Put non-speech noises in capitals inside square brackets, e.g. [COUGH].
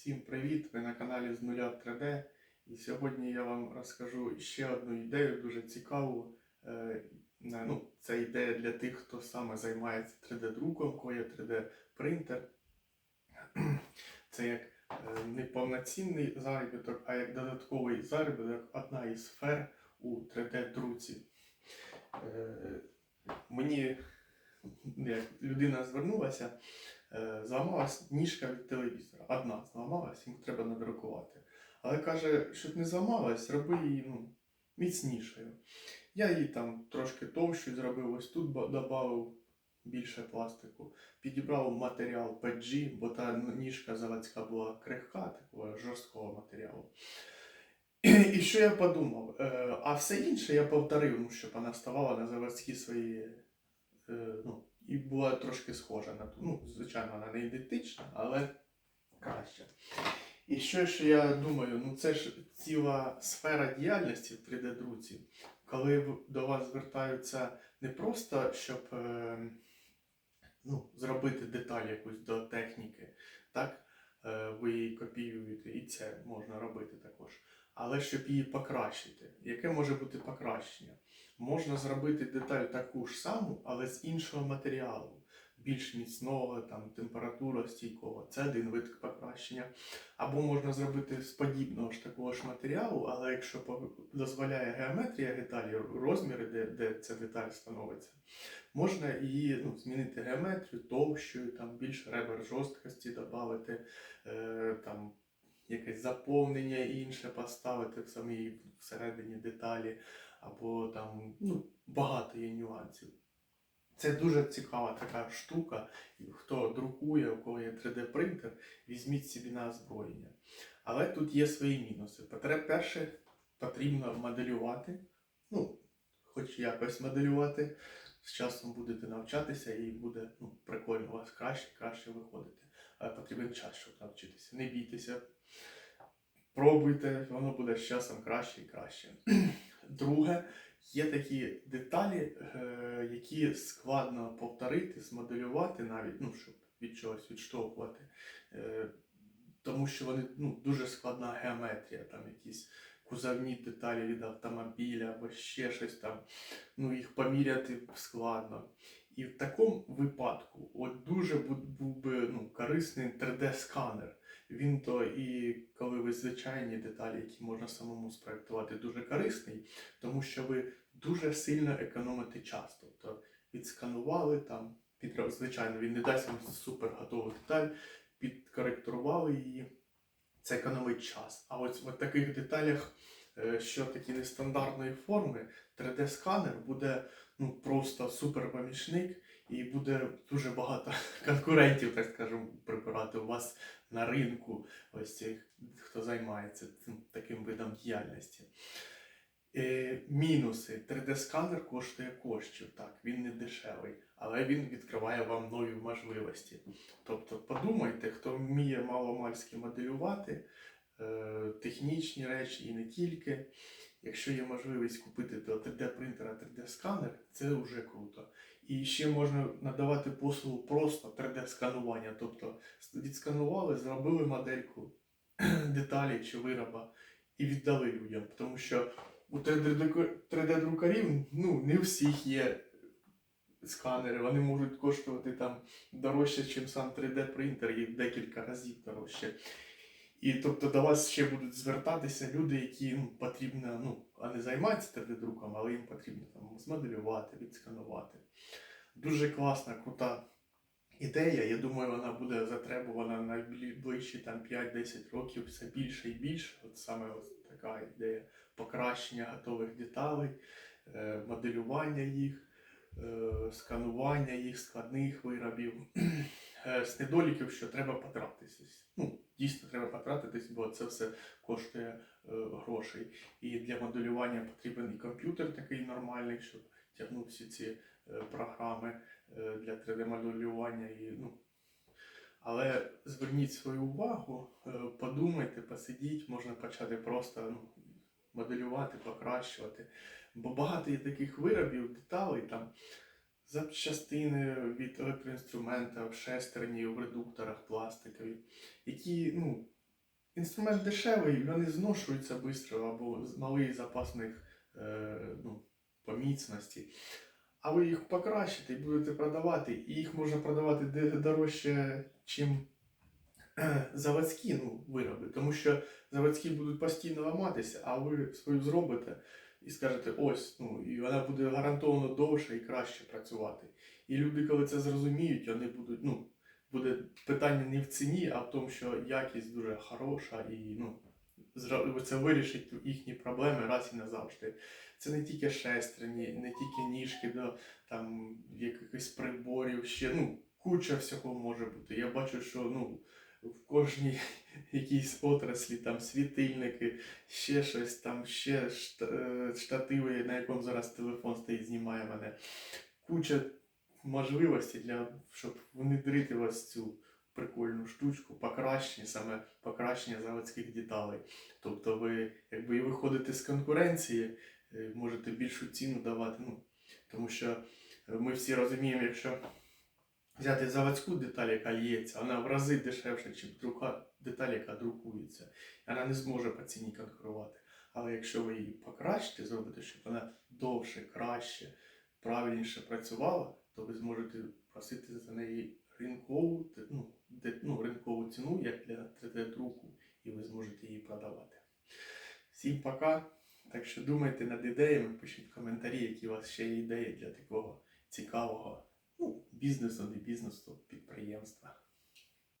Всім привіт! Ви на каналі з нуля 3D. І сьогодні я вам розкажу ще одну ідею, дуже цікаву. Е, Ну, це ідея для тих, хто саме займається 3D-друком, кого є 3D-принтер. [CLEARS THROAT] Це як е, не повноцінний заробіток, а як додатковий заробіток, одна із сфер у 3D-друці. Е, Мені як людина звернулася, зламалась ніжка від телевізора. Одна зламалась, йому треба надрукувати. Але каже, щоб не зламалась, зроби її ну, міцнішою. Я її там трошки товщу зробив, ось тут додав більше пластику. Підібрав матеріал PG, бо та ніжка заводська була крихка, такого жорсткого матеріалу. І що я подумав? Е, А все інше я повторив, ну, щоб вона ставала на заводські свої. е, Ну, і була трошки схожа на ту. Ну, звичайно, вона не ідентична, але краще. І що ж я думаю, ну це ж ціла сфера діяльності в 3D-друці, коли до вас звертаються не просто, щоб е, ну, зробити деталь якусь до техніки, так? Е, ви її копіюєте, і це можна робити також. Але щоб її покращити. Яке може бути покращення? Можна зробити деталь таку ж саму, але з іншого матеріалу, більш міцного, там, температура стійкого. Це один вид покращення. Або можна зробити з подібного ж такого ж матеріалу, але якщо дозволяє геометрія деталі, розміри, де, де ця деталь становиться, можна її ну, змінити геометрію товщою, там більше ребер жорсткості додати, е, якесь заповнення інше поставити в самій всередині деталі, або там ну, багато є нюансів. Це дуже цікава така штука. Хто друкує, у кого є 3D-принтер, візьміть собі на озброєння. Але тут є свої мінуси. Перше, потрібно моделювати, ну, хоч якось моделювати. З часом будете навчатися і буде ну, прикольно у вас краще, краще виходити. Потрібен час, щоб навчитися. Не бійтеся, пробуйте, воно буде з часом краще і краще. [CLEARS THROAT] Друге, є такі деталі, е, які складно повторити, змоделювати навіть, ну, щоб від чогось відштовхувати. Е, тому що вони ну, дуже складна геометрія, там якісь кузовні деталі від автомобіля або ще щось там. Ну, їх поміряти складно. І в такому випадку от дуже був, би ну, корисний 3D-сканер. Він то і коли ви звичайні деталі, які можна самому спроектувати, дуже корисний, тому що ви дуже сильно економите час. Тобто відсканували там, під, звичайно, він не дасть вам супер готову деталь, підкоректурували її. Це економить час. А ось в таких деталях, що такі нестандартної форми, 3D-сканер буде ну, просто супер помічник і буде дуже багато [LAUGHS] конкурентів, так скажемо, прибирати у вас на ринку, ось цих, хто займається таким видом діяльності. Е, мінуси. 3D-сканер коштує коштів, так, він не дешевий, але він відкриває вам нові можливості. Тобто подумайте, хто вміє маломальськи моделювати, е, технічні речі і не тільки. Якщо є можливість купити до 3D-принтера 3D-сканер, це вже круто. І ще можна надавати послугу просто 3D-сканування. Тобто відсканували, зробили модельку [CLEARS THROAT] деталі чи вироба і віддали людям. Тому що у 3D-друкарів ну, не у всіх є сканери, вони можуть коштувати там дорожче, ніж сам 3D-принтер, і декілька разів дорожче. І тобто до вас ще будуть звертатися люди, які ну, потрібно, ну, а не займаються 3D-друком, але їм потрібно там змоделювати, відсканувати. Дуже класна, крута ідея. Я думаю, вона буде затребувана на найближчі там 5-10 років все більше і більше. От саме ось така ідея покращення готових деталей, е, моделювання їх, сканування їх, складних виробів. [CLEARS THROAT] Е, З недоліків, що треба потратитись. Ну, дійсно треба потратитись, бо це все коштує е, грошей. І для моделювання потрібен і комп'ютер такий нормальний, щоб тягнув всі ці е, програми е, для 3D-моделювання. І, ну, але зверніть свою увагу, е, подумайте, посидіть, можна почати просто ну, моделювати, покращувати. Бо багато є таких виробів, деталей, там запчастини від електроінструментів, шестернів, в редукторах пластикові, які ну, інструмент дешевий, вони зношуються швидко або малий запас в них е, ну, по міцності. А ви їх покращите і будете продавати, і їх можна продавати дорожче, чим [CLEARS THROAT] заводські ну, вироби. Тому що заводські будуть постійно ламатися, а ви свою зробите і скажете, ось, ну, і вона буде гарантовано довше і краще працювати. І люди, коли це зрозуміють, вони будуть, ну, буде питання не в ціні, а в тому, що якість дуже хороша і ну, це вирішить їхні проблеми раз і назавжди. Це не тільки шестерні, не тільки ніжки до там якихось приборів, ще ну, куча всього може бути. Я бачу, що ну, в кожній якійсь отраслі там світильники, ще щось там, ще е, штативи, на якому зараз телефон стоїть, знімає мене. Куча можливостей для щоб внедрити вас цю прикольну штучку, покращення, саме покращення заводських деталей. Тобто ви якби і виходите з конкуренції, е, можете більшу ціну давати. Ну, тому що е, ми всі розуміємо, якщо взяти заводську деталь, яка лється, вона в рази дешевша, ніж друка, деталь, яка друкується. І Вона не зможе по ціні конкурувати. Але якщо ви її покращите, зробите, щоб вона довше, краще, правильніше працювала, то ви зможете просити за неї ринкову, ну, де- ну, ринкову ціну, як для 3D-друку, і ви зможете її продавати. Всім пока. Так що думайте над ідеями, пишіть коментарі, які у вас ще є ідеї для такого цікавого бізнесу, не бізнесу, підприємства.